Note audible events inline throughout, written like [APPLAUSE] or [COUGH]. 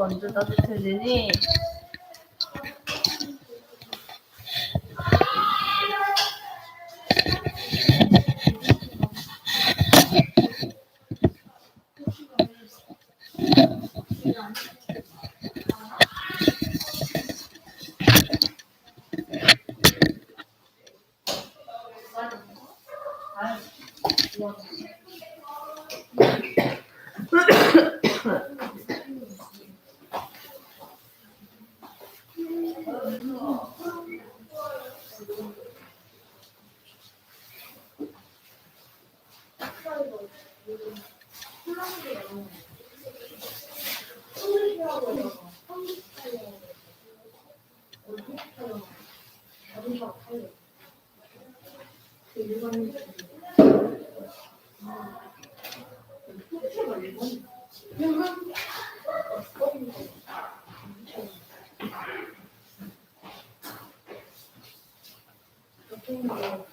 언제 따뜻해지니?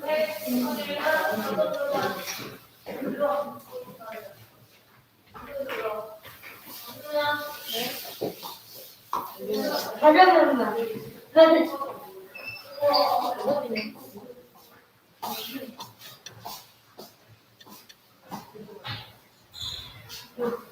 네, 친구들 가져간다. 아,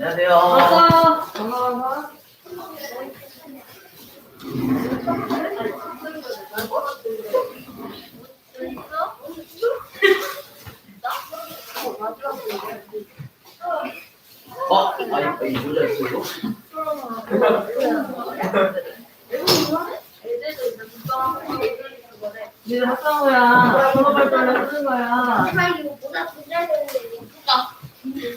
녕하세요. 아까 전화가 어? 아니, 아니, 모자 쓰고. 니들 학상호야 졸업할 때는 쓰는 거야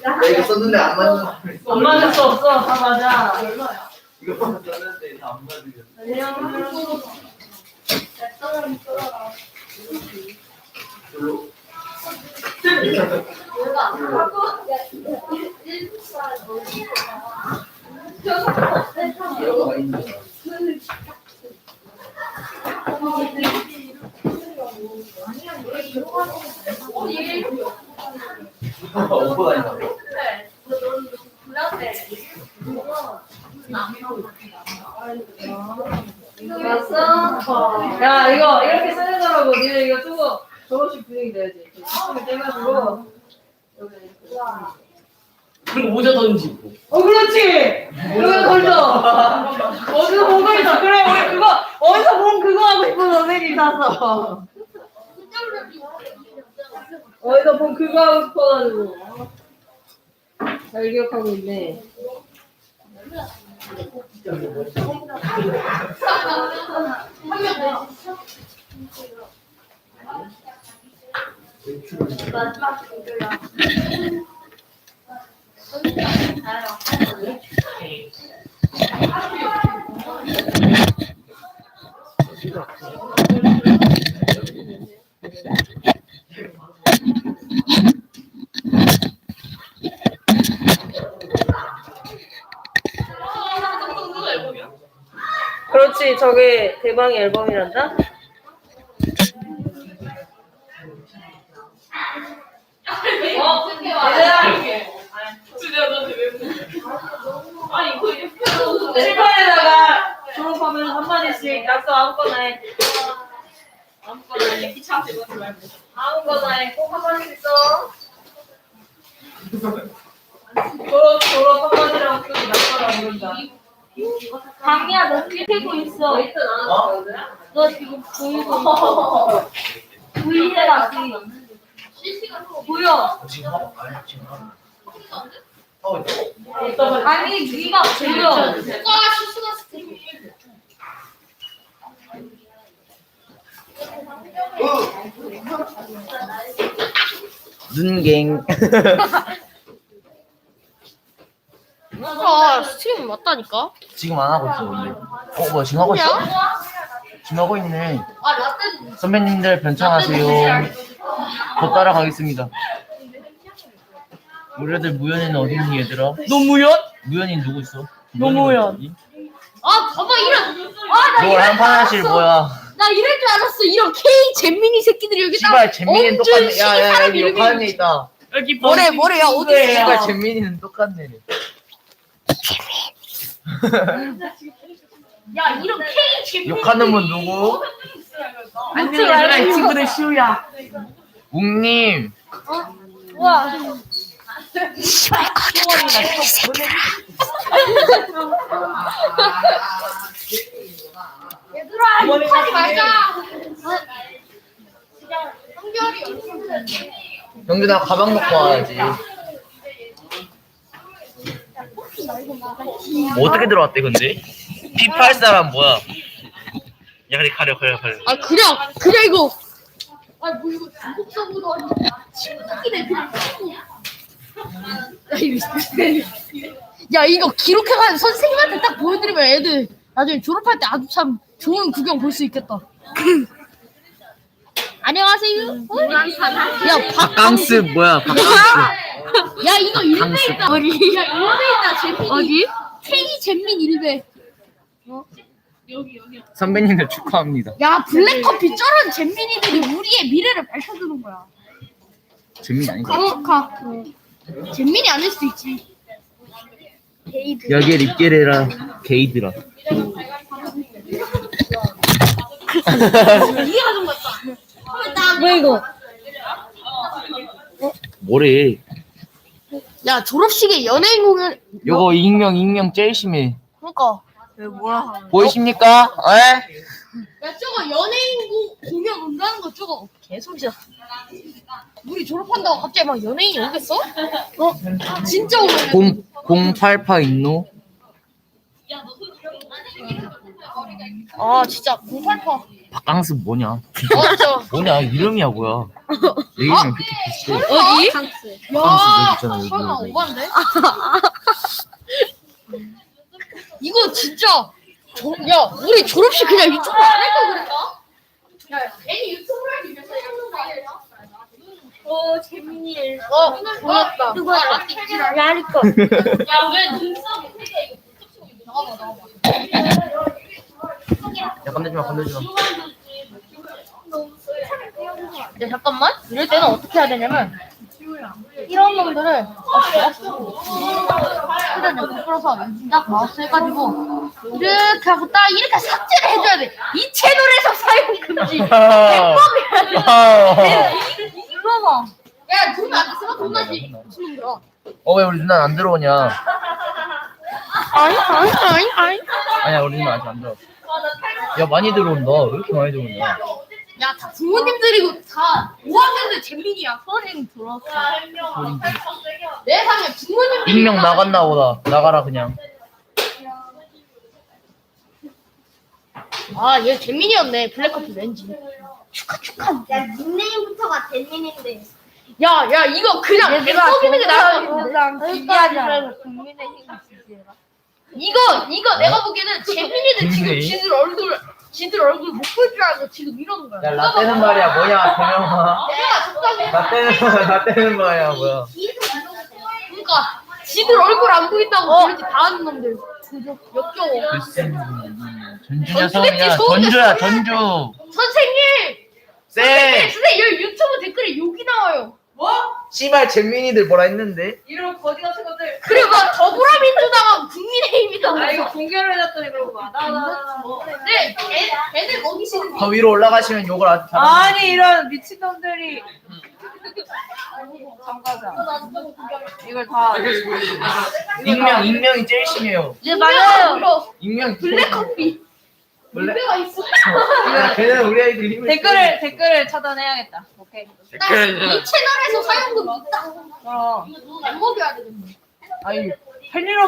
나 이거 썼는데 안 맞는 거 안 맞을 수 없어 다 맞아 이거 썼는데 다안 맞으겠어. 별로. 이런 거가 있는 거. 오버가 있나 봐. 봤어? 야 이거 이렇게 쓰는 거라고 니네 이거 쓰고 졸업식 분위기 내야지. 이렇게 떼가지고 여기 이렇게. 그리고 모자 던지고. 어 그렇지! 여기 걸려 어디서 본 거 있어? 그래 우리 그거 어디서 본 그거 하고 싶어 선생님 샀어 어디서 본 그거 하고 싶어가지고. 잘 기억하고 있네 마지막 댓글이야. 그 렇지 저게 대방의 앨범이란다. 어? 칠판에다가 졸업하면 한마디씩 약속 아무거나 해. 아무거나 해. 아무거나 해. 꼭 한마디씩 써. 졸업, 졸업 한마디랑 쓰고 낙서랑 부른다. 강이야 너 찍히고 있어. 어? 너 지금 보이고 보이해야지. 보여. 지금 하고 아니 지금 하고. 하고 있어. 아니 네가 보여. 눈갱. [LAUGHS] 아 스트리밍 맞다니까. 지금 안 하고 있어 원래. 어 뭐야 지금 하고 있어? 지금 하고 있네. 선배님들 변창하세요. 더 따라가겠습니다. 우리들 무연이는 어디 있니 얘들아? 노무현? 무연이 누구 있어? 노무현. 아 봐봐 이런. 아나 어디? 너 한판 하실 뭐야? 나 이럴 줄 알았어. 이런 K 잼민이 새끼들이 여기 씨발 잼민이는 엄준 똑같네. 야야 사람 여기 이름이 욕하는 애 있다. 여기 뭐래 뭐래 야 어디 있어? 씨발 잼민이는 똑같네. [LAUGHS] 야 이런 K 잼민이. 욕하는 분 누구? 안녕 얘들아 이 친구들 시우야. 웅님. 와. 얘들아 욕하지 말자. 영준아 가방 놓고 와야지. 뭐 어떻게 들어왔대 근데? P8 사람 뭐야? 야 그래 가려 가려 가려. 아 그냥 그냥 이거. 아뭐 이거 중국 서버도 아니고 친구끼리 그냥. 야 이거 야 이거 기록해가지고 선생님한테 딱 보여드리면 애들 나중에 졸업할 때 아주 참 좋은 구경 볼 수 있겠다. 안녕하세요. 야 박. 박강스 뭐야? 박강스. 야 이거 일베 강수. 있다. 어디? 야 일베 있다. 잼민. 어디? K 잼민 일베. 선배님들 축하합니다. 야 블랙커피 쩔은 잼민이들이 우리의 미래를 밝혀주는 거야. 재민 아닌가? 가 가. 잼민이 아닐 수도 있지. 여기에 립게레라 게이드라. 이해가 좀 같다. 뭐 이거? 뭐래? 야 졸업식에 연예인 공연. 요거 익명 익명 제일 심해. 그러니까. 왜 뭐라 하는 보이십니까? 에? 야 저거 연예인 고, 공연 온다는 거 저거 개소리야. 우리 졸업한다고 갑자기 막 연예인이 오겠어? 어? 진짜 오면. 0 088 있노? 아 진짜 088. 박강스 뭐냐? 어 진짜. [LAUGHS] 뭐냐 이름이야 뭐야? 내 그렇게 비슷해. 어디? 박강스 여기 있잖아. 설마 여기. 오반데? [LAUGHS] 이거 진짜 조, 야 우리 졸업식 그냥 유튜브 안할걸 그랬다? 야 괜히 유튜브를 하기 위해서 이런 거 아니야? 어 재민이. 어 보였다. 누구야? 아, 라떼 찌라. 야리 거. 야왜 눈썹 이거 나와봐 나와봐. 야 건들지 마 건들지 마. 야 잠깐만 이럴 때는 어떻게 해야 되냐면 이런 놈들을 아, 그냥 부풀어서 딱 마우스 해가지고 이렇게 하고 딱 이렇게 삭제를 해줘야 돼. 이 채널에서 [LAUGHS] 사용 금지. [LAUGHS] 이거 봐. 야, 돈 안 쓰면 돈 나지. 무슨 거야? 어왜 우리 누나 안 들어오냐? 아니, 아니, 아니, 아니. 아니야 우리 누나 아직 안 들어. 야 많이 들어온다. 왜 이렇게 많이 들어오냐? 야, 다 부모님들이고 다 5학년들 잼민이야. 선생님 들어왔어. 내 상에 부모님들이 익명 나갔나 보다. 나가라 그냥. 아, 얘 잼민이었네. 블랙커피 왠지. 야 닉네임부터가 재민인데. 야, 야, 이거 그냥 내가 속이는 게 나을 것. 지지하자. 국민의힘 지지해라. 이거, 이거 내가 보기에는 재민이들 지금? 지들 얼굴, 지들 얼굴 못 볼 줄 알고 지금 이러는 거야. 야 라떼는 말이야 뭐냐 대명아 내가 적당히 라떼는 라떼는 말이야 뭐야 그러니까 지들 얼굴 안 보인다고 그렇게 다 하는 놈들. 그저 역겨워. 글쎄 전주냐 서울이냐 전주야 전주 선생님! 쎄 선생님, 여기 유튜브 댓글에 욕이 나와요. 뭐? 씨발 잼민이들 뭐라 했는데 이런 거지 같은 것들. 그리고 막 더불어민주당하고 국민의힘이다. 아 이거 공개를 해놨더니 그러고 봐. 나나나. 네, 애, 애들 먹이시는 더 위로 올라가시면 욕을 아주 아니 이런 미친놈들이. 참가자. 이걸 다. 익명 익명이 제일 심해요 네 맞아요. 익명이 블랙커피. 원래 블랙가 있어. 야 걔는 우리 아이들 힘을 댓글을 댓글을 차단해야겠다. 오케이. 이 채널에서 사용금 있다. 어. 안 먹여야 되겠네. 아니 팬이랑